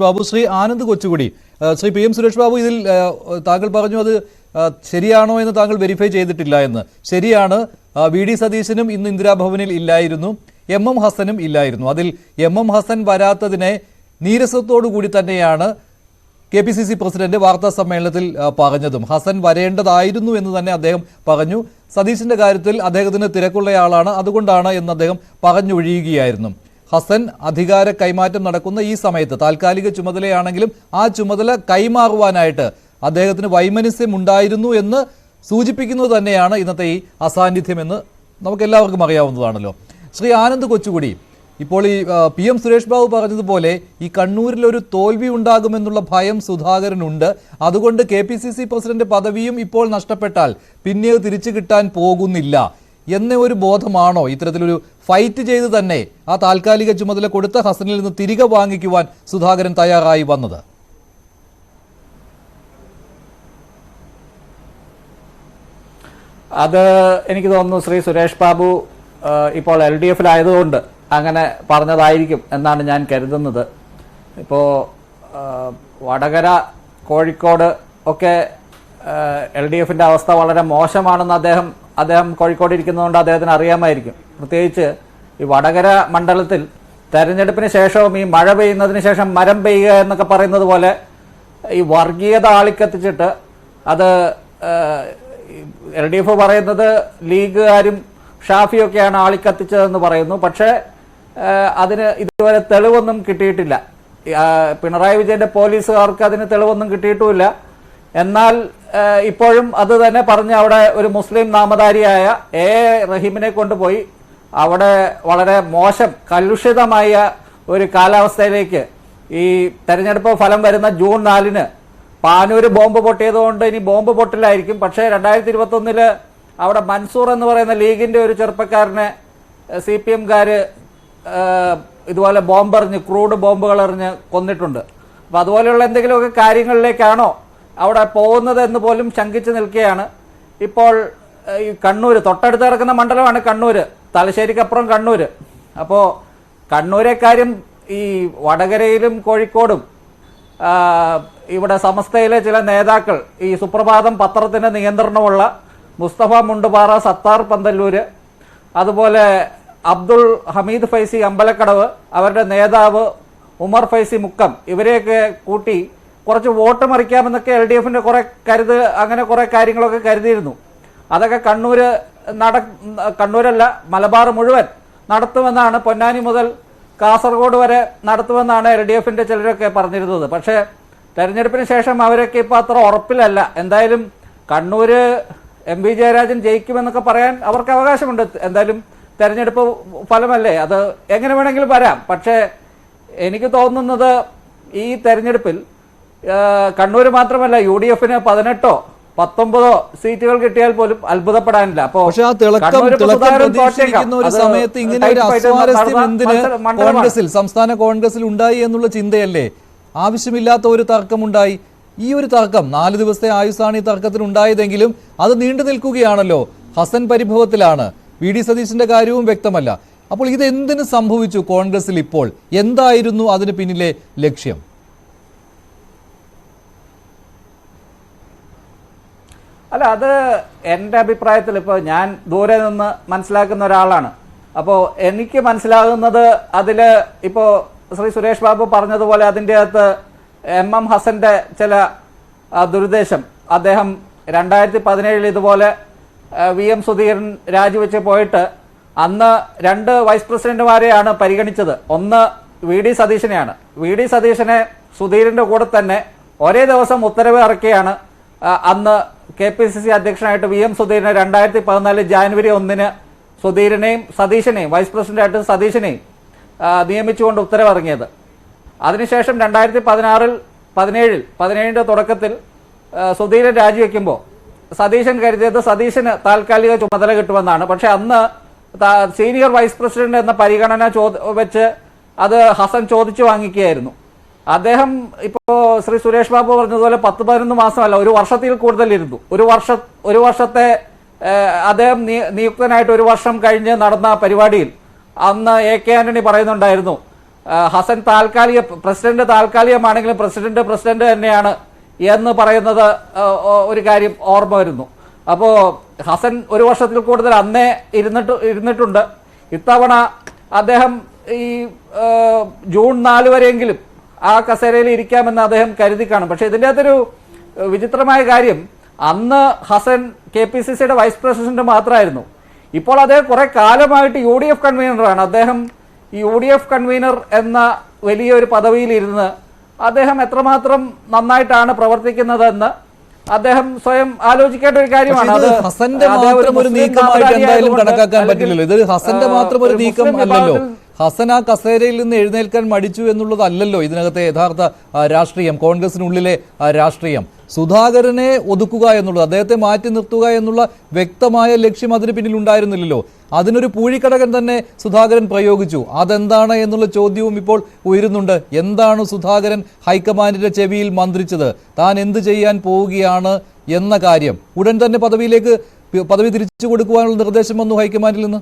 Babu Shri Anand Kochukudi. Shri P M Suresh Babu ഇതിൽ താങ്കൾ പറഞ്ഞു അത് ശരിയാണോ എന്ന് താങ്കൾ വെരിഫൈ ചെയ്തിട്ടില്ല എന്ന്. ശരിയാണ് വി ഡി സതീശനും ഇന്ന് ഇന്ദിരാഭവനിൽ ഇല്ലായിരുന്നു. എം എം ഹസനും ഇല്ലായിരുന്നു. അതിൽ എം എം ഹസൻ വരാത്തതിനെ കൂടി തന്നെയാണ് K P C C president വാർത്താ സമ്മേളനത്തിൽ പറഞ്ഞതും. ഹസൻ വരേണ്ടതായിരുന്നു എന്ന് തന്നെ അദ്ദേഹം പറഞ്ഞു. സതീശിന്റെ കാര്യത്തിൽ അദ്ദേഹത്തിന് തിരക്കുള്ളയാളാണ് അതുകൊണ്ടാണ് എന്ന് അദ്ദേഹം പറഞ്ഞൊഴിയുകയായിരുന്നു ഹസൻ അധികാര കൈമാറ്റം നടക്കുന്ന ഈ സമയത്ത് താൽക്കാലിക ചുമതലയാണെങ്കിലും ആ ചുമതല കൈമാറുവാനായിട്ട് അദ്ദേഹത്തിന് വൈമനസ്യം ഉണ്ടായിരുന്നു എന്ന് സൂചിപ്പിക്കുന്നത് തന്നെയാണ് ഇന്നത്തെ ഈ അസാന്നിധ്യമെന്ന് നമുക്ക് എല്ലാവർക്കും അറിയാവുന്നതാണല്ലോ. ശ്രീ ആനന്ദ് കൊച്ചുകുടി ഇപ്പോൾ ഈ പി എം സുരേഷ് ബാബു പറഞ്ഞതുപോലെ ഈ കണ്ണൂരിൽ ഒരു തോൽവി ഉണ്ടാകുമെന്നുള്ള ഭയം സുധാകരനുണ്ട്. അതുകൊണ്ട് K P C C president പദവിയും ഇപ്പോൾ നഷ്ടപ്പെട്ടാൽ പിന്നെ തിരിച്ചു കിട്ടാൻ പോകുന്നില്ല. എന്ന ഒരു ബോധമാണോ ഇത്തരത്തിലൊരു ഫൈറ്റ് ചെയ്ത് തന്നെ ആ താൽക്കാലിക ചുമതല കൊടുത്ത ഹസനിൽ നിന്ന് തിരികെ വാങ്ങിക്കുവാൻ സുധാകരൻ തയ്യാറായി വന്നത്? അത് എനിക്ക് തോന്നുന്നു ശ്രീ സുരേഷ് ബാബു ഇപ്പോൾ എൽ ഡി എഫിലായതുകൊണ്ട് അങ്ങനെ പറഞ്ഞതായിരിക്കും എന്നാണ് ഞാൻ കരുതുന്നത്. ഇപ്പോൾ വടകര കോഴിക്കോട് ഒക്കെ എൽ ഡി എഫിന്റെ അവസ്ഥ വളരെ മോശമാണെന്ന് അദ്ദേഹം അദ്ദേഹം കോഴിക്കോട് ഇരിക്കുന്നതുകൊണ്ട് അദ്ദേഹത്തിന് അറിയാമായിരിക്കും. പ്രത്യേകിച്ച് ഈ വടകര മണ്ഡലത്തിൽ തെരഞ്ഞെടുപ്പിന് ശേഷവും ഈ മഴ പെയ്യുന്നതിന് ശേഷം മരം പെയ്യുക എന്നൊക്കെ പറയുന്നത് പോലെ ഈ വർഗീയത ആളിക്കത്തിച്ചിട്ട് അത് എൽ ഡി എഫ് പറയുന്നത് ലീഗുകാരും ഷാഫിയൊക്കെയാണ് ആളിക്കത്തിച്ചതെന്ന് പറയുന്നു. പക്ഷേ അതിന് ഇതുവരെ തെളിവൊന്നും കിട്ടിയിട്ടില്ല. പിണറായി വിജയന്റെ പോലീസുകാർക്ക് അതിന് തെളിവൊന്നും കിട്ടിയിട്ടുമില്ല. എന്നാൽ ഇപ്പോഴും അത് തന്നെ പറഞ്ഞ് അവിടെ ഒരു മുസ്ലിം നാമധാരിയായ എ റഹീമിനെ കൊണ്ടുപോയി. അവിടെ വളരെ മോശം കലുഷിതമായ ഒരു കാലാവസ്ഥയിലേക്ക് ഈ തെരഞ്ഞെടുപ്പ് ഫലം വരുന്ന ജൂൺ നാലിന് പാനൂര് ബോംബ് പൊട്ടിയതുകൊണ്ട് ഇനി ബോംബ് പൊട്ടില്ലായിരിക്കും. പക്ഷേ രണ്ടായിരത്തി ഇരുപത്തൊന്നിൽ അവിടെ മൻസൂർ എന്ന് പറയുന്ന ലീഗിന്റെ ഒരു ചെറുപ്പക്കാരനെ സി പി എംകാര് ഇതുപോലെ ബോംബെറിഞ്ഞ് ക്രൂഡ് ബോംബുകൾ എറിഞ്ഞ് കൊന്നിട്ടുണ്ട്. അപ്പോൾ അതുപോലെയുള്ള എന്തെങ്കിലുമൊക്കെ കാര്യങ്ങളിലേക്കാണോ അവിടെ പോകുന്നത് എന്ന് പോലും ശങ്കിച്ച് നിൽക്കുകയാണ്. ഇപ്പോൾ ഈ കണ്ണൂർ തൊട്ടടുത്ത് കിടക്കുന്ന മണ്ഡലമാണ് കണ്ണൂർ തലശ്ശേരിക്കപ്പുറം കണ്ണൂർ അപ്പോൾ കണ്ണൂരെ കാര്യം ഈ വടകരയിലും കോഴിക്കോടും ഇവിടെ സമസ്തയിലെ ചില നേതാക്കൾ ഈ സുപ്രഭാതം പത്രത്തിന് നിയന്ത്രണമുള്ള മുസ്തഫ മുണ്ടുപാറ സത്താർ പന്തല്ലൂർ അതുപോലെ അബ്ദുൾ ഹമീദ് ഫൈസി അമ്പലക്കടവ് അവരുടെ നേതാവ് ഉമർ ഫൈസി മുക്കം ഇവരെയൊക്കെ കൂട്ടി കുറച്ച് വോട്ട് മറിക്കാമെന്നൊക്കെ എൽ ഡി എഫിന്റെ കുറെ കരുത് അങ്ങനെ കുറേ കാര്യങ്ങളൊക്കെ കരുതിയിരുന്നു. അതൊക്കെ കണ്ണൂർ നട കണ്ണൂരല്ല മലബാർ മുഴുവൻ നടത്തുമെന്നാണ് പൊന്നാനി മുതൽ കാസർഗോഡ് വരെ നടത്തുമെന്നാണ് എൽ ഡി എഫിന്റെ ചിലരൊക്കെ പറഞ്ഞിരുന്നത്. പക്ഷേ തെരഞ്ഞെടുപ്പിന് ശേഷം അവരൊക്കെ ഇപ്പൊ അത്ര ഉറപ്പിലല്ല. എന്തായാലും കണ്ണൂർ എം വി ജയരാജൻ ജയിക്കുമെന്നൊക്കെ പറയാൻ അവർക്ക് അവകാശമുണ്ട്. എന്തായാലും തെരഞ്ഞെടുപ്പ് ഫലമല്ലേ? അത് എങ്ങനെ വേണമെങ്കിലും വരാം. പക്ഷേ എനിക്ക് തോന്നുന്നത് ഈ തെരഞ്ഞെടുപ്പിൽ ആ, കണ്ണൂര് മാത്രമല്ല യു ഡി എഫിന് പതിനെട്ടോ പത്തൊമ്പതോ സീറ്റുകൾ കിട്ടിയാൽ പോലും അത്ഭുതപ്പെടാനില്ല. അപ്പോ പക്ഷെ ആ തിളക്കം കണ്ണൂര് ഇപ്പോ തിളക്കം പ്രതീക്ഷിക്കുന്ന ഒരു സമയത്ത് ഇങ്ങനെ ഒരു അസ്വാരസ്യം എന്തിന് കോൺഗ്രസിൽ സംസ്ഥാന കോൺഗ്രസിൽ ഉണ്ടായി എന്നുള്ള ചിന്തയല്ലേ? ആവശ്യമില്ലാത്ത ഒരു തർക്കമുണ്ടായി. ഈ ഒരു തർക്കം നാല് ദിവസത്തെ ആയുസാണ് ഈ തർക്കത്തിന് ഉണ്ടായതെങ്കിലും അത് നീണ്ടു നിൽക്കുകയാണല്ലോ. ഹസൻ പരിഭവത്തിലാണ്. വി ഡി സതീശിന്റെ കാര്യവും വ്യക്തമല്ല. അപ്പോൾ ഇത് എന്തിനു സംഭവിച്ചു കോൺഗ്രസിൽ ഇപ്പോൾ? എന്തായിരുന്നു അതിന് പിന്നിലെ ലക്ഷ്യം? അല്ല അത് എന്റെ അഭിപ്രായത്തിൽ ഇപ്പോൾ ഞാൻ ദൂരെ നിന്ന് മനസ്സിലാക്കുന്ന ഒരാളാണ്. അപ്പോൾ എനിക്ക് മനസ്സിലാകുന്നത് അതിൽ ഇപ്പോൾ ശ്രീ സുരേഷ് ബാബു പറഞ്ഞതുപോലെ അതിന്റെ അകത്ത് എം എം ഹസന്റെ ചില ദുരുദ്ദേശം. അദ്ദേഹം രണ്ടായിരത്തി പതിനേഴിൽ ഇതുപോലെ വി എം സുധീരൻ രാജിവെച്ച് പോയിട്ട് അന്ന് രണ്ട് വൈസ് പ്രസിഡന്റുമാരെയാണ് പരിഗണിച്ചത്. ഒന്ന് വി ഡി സതീശനെയാണ്. വി ഡി സതീശനെ സുധീരന്റെ കൂടെ തന്നെ ഒരേ ദിവസം ഉത്തരവ് ഇറക്കിയാണ് അന്ന് കെ പി സി സി അധ്യക്ഷനായിട്ട് വി എം സുധീരനെ രണ്ടായിരത്തി പതിനാല് ജാനുവരി ഒന്നിന് സുധീരനെയും സതീശനെയും വൈസ് പ്രസിഡന്റായിട്ട് സതീശനെയും നിയമിച്ചുകൊണ്ട് ഉത്തരവിറങ്ങിയത്. അതിനുശേഷം രണ്ടായിരത്തി പതിനാറിൽ പതിനേഴിൽ പതിനേഴിന്റെ തുടക്കത്തിൽ സുധീരൻ രാജിവെക്കുമ്പോൾ സതീശൻ കരുതിയത് സതീശന് താൽക്കാലിക ചുമതല കിട്ടുമെന്നാണ്. പക്ഷെ അന്ന് സീനിയർ വൈസ് പ്രസിഡന്റ് എന്ന പരിഗണന ചോ വെച്ച് അത് ഹസൻ ചോദിച്ചു വാങ്ങിക്കുകയായിരുന്നു. അദ്ദേഹം ഇപ്പോ ശ്രീ സുരേഷ് ബാബു പറഞ്ഞതുപോലെ പത്ത് പതിനൊന്ന് മാസമല്ല ഒരു വർഷത്തിൽ കൂടുതൽ ഇരുന്നു ഒരു വർഷ ഒരു വർഷത്തെ അദ്ദേഹം നിയുക്തനായിട്ട് ഒരു വർഷം കഴിഞ്ഞ് നടന്ന പരിപാടിയിൽ അന്ന് എ കെ ആന്റണി പറയുന്നുണ്ടായിരുന്നു ഹസൻ താൽക്കാലിക പ്രസിഡന്റ് താൽക്കാലികമാണെങ്കിലും പ്രസിഡന്റ് പ്രസിഡന്റ് തന്നെയാണ് എന്ന് പറയുന്നത് ഒരു കാര്യം ഓർമ്മ വരുന്നു. അപ്പോ ഹസൻ ഒരു വർഷത്തിൽ കൂടുതൽ അന്നേ ഇരുന്നിട്ട് ഇരുന്നിട്ടുണ്ട്. ഇത്തവണ അദ്ദേഹം ഈ ജൂൺ നാല് വരെയെങ്കിലും ആ കസേരയിൽ ഇരിക്കാമെന്ന് അദ്ദേഹം കരുതി കാണും പക്ഷെ ഇതിന്റെ അകത്തൊരു വിചിത്രമായ കാര്യം അന്ന് ഹസൻ കെ പി സി സിയുടെ വൈസ് പ്രസിഡന്റ് മാത്രമായിരുന്നു. ഇപ്പോൾ അദ്ദേഹം കുറെ കാലമായിട്ട് യു ഡി എഫ് കൺവീനറാണ്. അദ്ദേഹം യു ഡി എഫ് കൺവീനർ എന്ന വലിയൊരു പദവിയിലിരുന്ന് അദ്ദേഹം എത്രമാത്രം നന്നായിട്ടാണ് പ്രവർത്തിക്കുന്നതെന്ന് അദ്ദേഹം സ്വയം ആലോചിക്കേണ്ട ഒരു കാര്യമാണ്. അത് ഹസന്റെ മാത്രം ഒരു നീക്കമായിട്ട് എന്തായാലും കണക്കാക്കാൻ പറ്റില്ലല്ലോ. ഇത് ഹസന്റെ മാത്രം ഒരു നീക്കം അല്ലല്ലോ. ആ കസേരയിൽ നിന്ന് എഴുന്നേൽക്കാൻ മടിച്ചു എന്നുള്ളതല്ലല്ലോ ഇതിനകത്തെ യഥാർത്ഥ രാഷ്ട്രീയം. കോൺഗ്രസിനുള്ളിലെ രാഷ്ട്രീയം. സുധാകരനെ ഒതുക്കുക എന്നുള്ളത് അദ്ദേഹത്തെ മാറ്റി നിർത്തുക എന്നുള്ള വ്യക്തമായ ലക്ഷ്യം അതിന് പിന്നിൽ ഉണ്ടായിരുന്നില്ലല്ലോ. അതിനൊരു പൂഴിക്കടകൻ തന്നെ സുധാകരൻ പ്രയോഗിച്ചു. അതെന്താണ് എന്നുള്ള ചോദ്യവും ഇപ്പോൾ ഉയരുന്നുണ്ട്. എന്താണ് സുധാകരൻ ഹൈക്കമാൻഡിന്റെ ചെവിയിൽ മന്ത്രിച്ചത്? താൻ എന്ത് ചെയ്യാൻ പോവുകയാണ് എന്ന കാര്യം. ഉടൻ തന്നെ പദവിയിലേക്ക് പദവി തിരിച്ചു കൊടുക്കുവാനുള്ള നിർദ്ദേശം വന്നു ഹൈക്കമാൻഡിൽ നിന്ന്.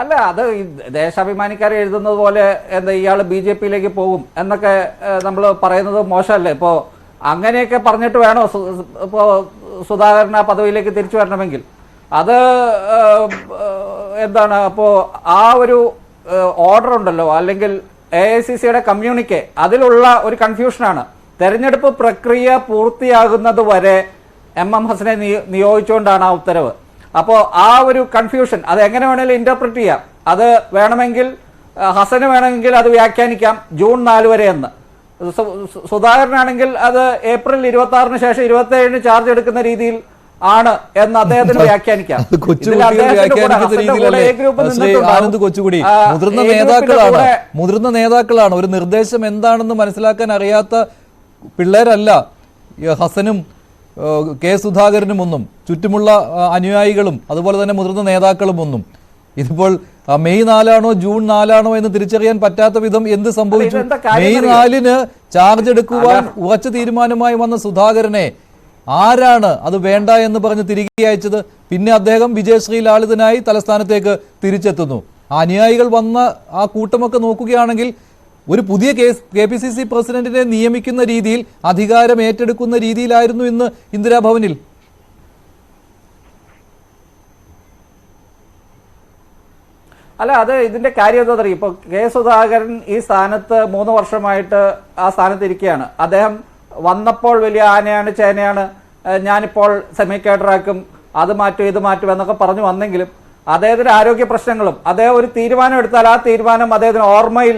അല്ല അത് ദേശാഭിമാനിക്കാർ എഴുതുന്നത് പോലെ എന്താ ഇയാൾ ബി ജെ പിയിലേക്ക് പോകും എന്നൊക്കെ നമ്മൾ പറയുന്നത് മോശമല്ലേ? ഇപ്പോൾ അങ്ങനെയൊക്കെ പറഞ്ഞിട്ട് വേണോ ഇപ്പോൾ സുധാകരൻ ആ പദവിയിലേക്ക് തിരിച്ചു വരണമെങ്കിൽ? അത് എന്താണ് അപ്പോൾ ആ ഒരു ഓർഡർ ഉണ്ടല്ലോ അല്ലെങ്കിൽ എ ഐ സി സിയുടെ കമ്മ്യൂണിക്കെ അതിലുള്ള ഒരു കൺഫ്യൂഷനാണ്. തെരഞ്ഞെടുപ്പ് പ്രക്രിയ പൂർത്തിയാകുന്നത് വരെ എം എം ഹസനെ നിയോഗിച്ചുകൊണ്ടാണ് ആ ഉത്തരവ്. അപ്പോൾ ആ ഒരു കൺഫ്യൂഷൻ അത് എങ്ങനെ വേണമെങ്കിലും ഇന്റർപ്രറ്റ് ചെയ്യാം. അത് വേണമെങ്കിൽ ഹസന് വേണമെങ്കിൽ അത് വ്യാഖ്യാനിക്കാം ജൂൺ നാല് വരെ എന്ന്. സുധാകരനാണെങ്കിൽ അത് ഏപ്രിൽ ഇരുപത്തി ആറിന് ശേഷം ഇരുപത്തി ഏഴിന് ചാർജ് എടുക്കുന്ന രീതിയിൽ ആണ് എന്ന് അദ്ദേഹത്തിന് വ്യാഖ്യാനിക്കാം. ആനന്ദ് കൊച്ചുകുടി മുതിർന്ന നേതാക്കളാണ്. മുതിർന്ന നേതാക്കളാണ്. ഒരു നിർദ്ദേശം എന്താണെന്ന് മനസ്സിലാക്കാൻ അറിയാത്ത പിള്ളേരല്ല ഹസനും കെ സുധാകരനും ഒന്നും ചുറ്റുമുള്ള അനുയായികളും അതുപോലെ തന്നെ മുതിർന്ന നേതാക്കളും ഒന്നും. ഇതിപ്പോൾ മെയ് നാലാണോ ജൂൺ നാലാണോ എന്ന് തിരിച്ചറിയാൻ പറ്റാത്ത വിധം എന്ത് സംഭവിച്ചു? മെയ്? നാലിന് ചാർജ് എടുക്കുവാൻ ഉറച്ച തീരുമാനമായി വന്ന സുധാകരനെ ആരാണ് അത് വേണ്ട എന്ന് പറഞ്ഞ് തിരികെ അയച്ചത്? പിന്നെ അദ്ദേഹം വിജയശ്രീ ലാളിതനായി തലസ്ഥാനത്തേക്ക് തിരിച്ചെത്തുന്നു. അനുയായികൾ വന്ന ആ കൂട്ടമൊക്കെ നോക്കുകയാണെങ്കിൽ ഒരു പുതിയ case K P C C പ്രസിഡന്റിനെ നിയമിക്കുന്ന രീതിയിൽ അധികാരം ഏറ്റെടുക്കുന്ന രീതിയിലായിരുന്നു ഇന്ന് ഇന്ദിരാഭവനിൽ. അല്ല അത് ഇതിന്റെ കാര്യം എന്താ പറയുക ഇപ്പൊ കെ സുധാകരൻ ഈ സ്ഥാനത്ത് മൂന്ന് വർഷമായിട്ട് ആ സ്ഥാനത്ത് ഇരിക്കുകയാണ് അദ്ദേഹം വന്നപ്പോൾ വലിയ ആനയാണ് ചേനയാണ്. ഞാനിപ്പോൾ സെമി കേഡറാക്കും അത് മാറ്റും ഇത് മാറ്റും എന്നൊക്കെ പറഞ്ഞു വന്നെങ്കിലും അദ്ദേഹത്തിന് ആരോഗ്യ പ്രശ്നങ്ങളും അദ്ദേഹം ഒരു തീരുമാനം എടുത്താൽ ആ തീരുമാനം അദ്ദേഹത്തിന് ഓർമ്മയിൽ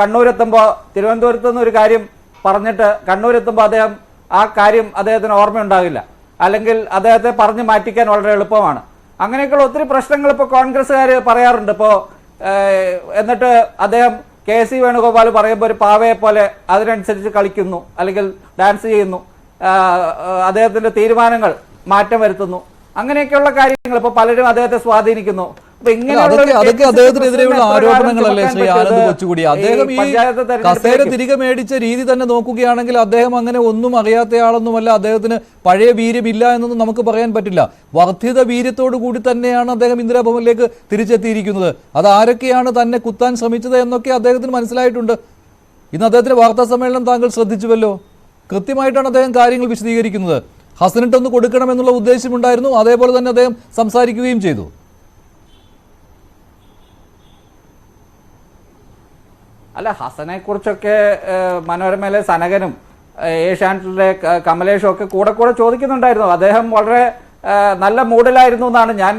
കണ്ണൂരെത്തുമ്പോൾ തിരുവനന്തപുരത്ത് നിന്ന് ഒരു കാര്യം പറഞ്ഞിട്ട് കണ്ണൂരെത്തുമ്പോൾ അദ്ദേഹം ആ കാര്യം അദ്ദേഹത്തിന് ഓർമ്മയുണ്ടാകില്ല. അല്ലെങ്കിൽ അദ്ദേഹത്തെ പറഞ്ഞു മാറ്റിക്കാൻ വളരെ എളുപ്പമാണ്. അങ്ങനെയൊക്കെയുള്ള ഒത്തിരി പ്രശ്നങ്ങൾ ഇപ്പോൾ കോൺഗ്രസ്സുകാർ പറയാറുണ്ട്. ഇപ്പോൾ എന്നിട്ട് അദ്ദേഹം കെ സി വേണുഗോപാൽ പറയുമ്പോൾ ഒരു പാവയെ പോലെ അതിനനുസരിച്ച് കളിക്കുന്നു അല്ലെങ്കിൽ ഡാൻസ് ചെയ്യുന്നു അദ്ദേഹത്തിന്റെ തീരുമാനങ്ങൾ മാറ്റം വരുത്തുന്നു. അങ്ങനെയൊക്കെയുള്ള കാര്യങ്ങൾ ഇപ്പൊ പലരും അദ്ദേഹത്തെ സ്വാധീനിക്കുന്നു. അതൊക്കെ അദ്ദേഹത്തിനെതിരെയുള്ള ആരോപണങ്ങളല്ലേ ശ്രീ? ആനന്ദ് കൊച്ചുകൂടി? അദ്ദേഹം ഈ കസേര തിരികെ മേടിച്ച രീതി തന്നെ നോക്കുകയാണെങ്കിൽ അദ്ദേഹം അങ്ങനെ ഒന്നും അറിയാത്തയാളൊന്നുമല്ല. അദ്ദേഹത്തിന് പഴയ വീര്യമില്ല എന്നൊന്നും നമുക്ക് പറയാൻ പറ്റില്ല. വർദ്ധിത വീര്യത്തോടു കൂടി തന്നെയാണ് അദ്ദേഹം ഇന്ദിരാഭവനിലേക്ക് തിരിച്ചെത്തിയിരിക്കുന്നത്. അത് ആരൊക്കെയാണ് തന്നെ കുത്താൻ ശ്രമിച്ചത് എന്നൊക്കെ അദ്ദേഹത്തിന് മനസ്സിലായിട്ടുണ്ട്. ഇന്ന് അദ്ദേഹത്തിന്റെ വാർത്താ സമ്മേളനം താങ്കൾ ശ്രദ്ധിച്ചുവല്ലോ. കൃത്യമായിട്ടാണ് അദ്ദേഹം കാര്യങ്ങൾ വിശദീകരിക്കുന്നത്. ഹസനിട്ടൊന്ന് കൊടുക്കണമെന്നുള്ള ഉദ്ദേശമുണ്ടായിരുന്നു. അതേപോലെ തന്നെ അദ്ദേഹം സംസാരിക്കുകയും ചെയ്തു. അല്ല ഹസനെ കുറിച്ചൊക്കെ മനോരമയിലെ സനകനും ഏഷ്യാനെറ്റിലെ കമലേഷും ഒക്കെ കൂടെ കൂടെ ചോദിക്കുന്നുണ്ടായിരുന്നു. അദ്ദേഹം വളരെ നല്ല മൂഡിലായിരുന്നു എന്നാണ് ഞാൻ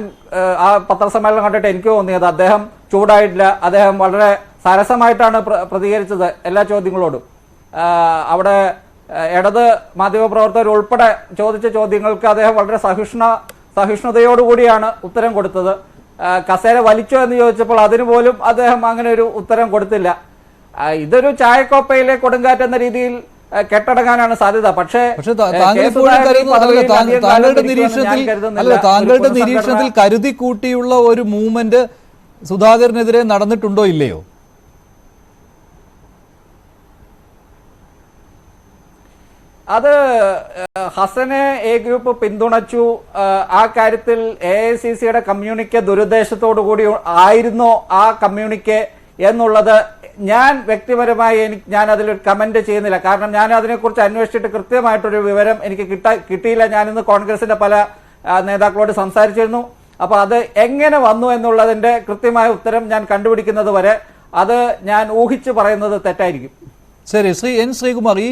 ആ പത്രസമ്മേളനം കണ്ടിട്ട് എനിക്ക് തോന്നിയത്. അദ്ദേഹം ചൂടായിട്ടില്ല. അദ്ദേഹം വളരെ സരസമായിട്ടാണ് പ്രതികരിച്ചത് എല്ലാ ചോദ്യങ്ങളോടും. അവിടെ ഇടത് മാധ്യമപ്രവർത്തകർ ഉൾപ്പെടെ ചോദിച്ച ചോദ്യങ്ങൾക്ക് അദ്ദേഹം വളരെ സഹിഷ്ണു സഹിഷ്ണുതയോടുകൂടിയാണ് ഉത്തരം കൊടുത്തത്. കസേര വലിച്ചോ എന്ന് ചോദിച്ചപ്പോൾ അതിന് പോലും അദ്ദേഹം അങ്ങനെ ഒരു ഉത്തരം കൊടുത്തില്ല. ഇതൊരു ചായക്കോപ്പയിലെ കൊടുങ്കാറ്റ് എന്ന രീതിയിൽ കെട്ടടങ്ങാനാണ് സാധ്യത. പക്ഷേ താങ്കളുടെ നിരീക്ഷണത്തിൽ അല്ല താങ്കളുടെ നിരീക്ഷണത്തിൽ കരുതി കൂട്ടിയുള്ള ഒരു മൂവ്മെന്റ് സുധാകരനെതിരെ നടന്നിട്ടുണ്ടോ ഇല്ലയോ? അത് ഹസനെ എ ഗ്രൂപ്പ് പിന്തുണച്ചു. ആ കാര്യത്തിൽ എ ഐ സി സിയുടെ കമ്മ്യൂണിക്കെ ദുരുദ്ദേശത്തോടു കൂടി ആയിരുന്നോ ആ കമ്മ്യൂണിക്കെ എന്നുള്ളത് ഞാൻ വ്യക്തിപരമായി എനിക്ക് ഞാൻ അതിൽ കമന്റ് ചെയ്യുന്നില്ല. കാരണം ഞാൻ അതിനെക്കുറിച്ച് അന്വേഷിച്ചിട്ട് കൃത്യമായിട്ടൊരു വിവരം എനിക്ക് കിട്ട കിട്ടിയില്ല. ഞാനിന്ന് കോൺഗ്രസിന്റെ പല നേതാക്കളോട് സംസാരിച്ചിരുന്നു. അപ്പൊ അത് എങ്ങനെ വന്നു എന്നുള്ളതിന്റെ കൃത്യമായ ഉത്തരം ഞാൻ കണ്ടുപിടിക്കുന്നത് വരെ അത് ഞാൻ ഊഹിച്ചു പറയുന്നത് തെറ്റായിരിക്കും. ശരി. ശ്രീ എൻ ശ്രീകുമാർ ഈ